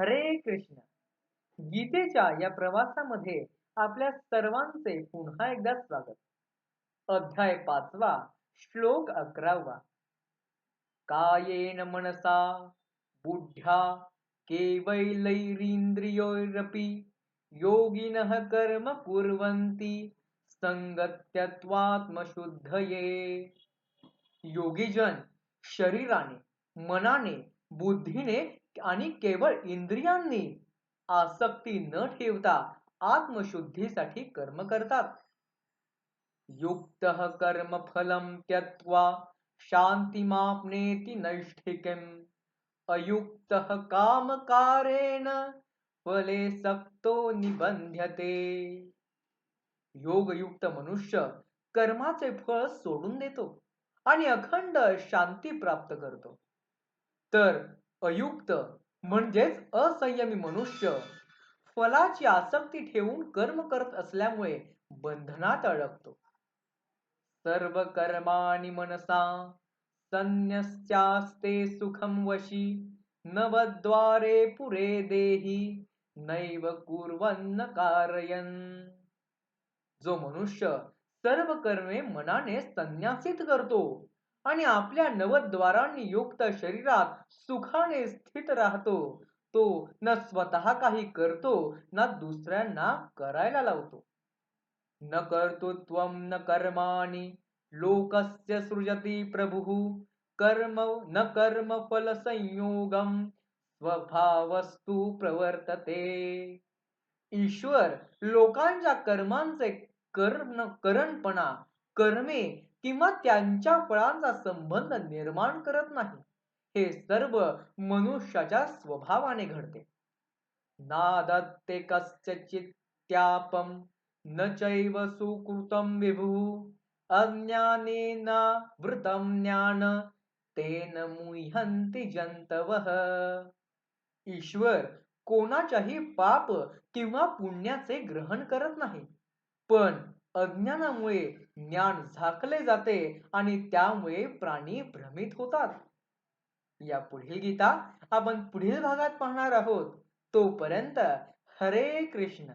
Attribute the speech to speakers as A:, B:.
A: हरे कृष्ण. गीतेच्या या प्रवासामध्ये आपल्या सर्वांचे पुन्हा एकदा स्वागत. अध्याय पाचवा श्लोक अकरावा. कायेन मनसा बुद्ध्या केवैलैरिंद्रियोरपी योगिनः कर्म कुर्वन्ति संगत्यत्वात्मशुद्धये. योगीजन शरीराने मनाने बुद्धीने आणि केवळ इंद्रियांनी आसक्ती न ठेवता आत्मशुद्धीसाठी कर्म करतात. युक्त कर्म फलम त्यक्त्वा शांतिमापनेति नैष्ठिकम। अयुक्त कामकारेण फले सक्तो निबंध्यते योगयुक्त मनुष्य कर्माचे फळ सोडून देतो आणि अखंड शांती प्राप्त करतो. तर अयुक्त म्हणजेच असंयमी मनुष्य. फलाची आसक्ती ठेवून कर्म करत असल्यामुळे बंधनात अडकतो. सर्व कर्माणी मनसा संन्यस्यास्ते सुखम वशी नवद्वारे पुरे देही नैव कुर्वन्न कारयन. जो मनुष्य सर्व कर्मे मनाने संन्यासित करतो आणि आपल्या नवद्वारांनी युक्त शरीरात सुखाने स्थित राहतो. तो न स्वतः काही करतो ना दुसऱ्यांना करायला लावतो. न कर्तृत्व न कर्माणी लोकस्य सृजती प्रभु। कर्म न कर्म फल संयोगम स्वभावस्तु प्रवर्तते। ईश्वर लोकांच्या कर्मांचे कर्म करणपणा कर्मे किंवा त्यांच्या फळांचा संबंध निर्माण करत नाही. हे सर्व मनुष्याच्या स्वभावाने घडते. नादत्ते कस्यचित्यापम न चैव सुकृतम विभू अज्ञानेन वृतम ज्ञान तेन मुह्यंती जंतवः ईश्वर कोणाच्याही पाप किंवा पुण्याचे ग्रहण करत नाही. पण अज्ञानामुळे ज्ञान झाकले जाते आणि त्यामुळे प्राणी भ्रमित होतात. या पुढील गीता आपण पुढील भागात पाहणार आहोत. तोपर्यंत हरे कृष्ण.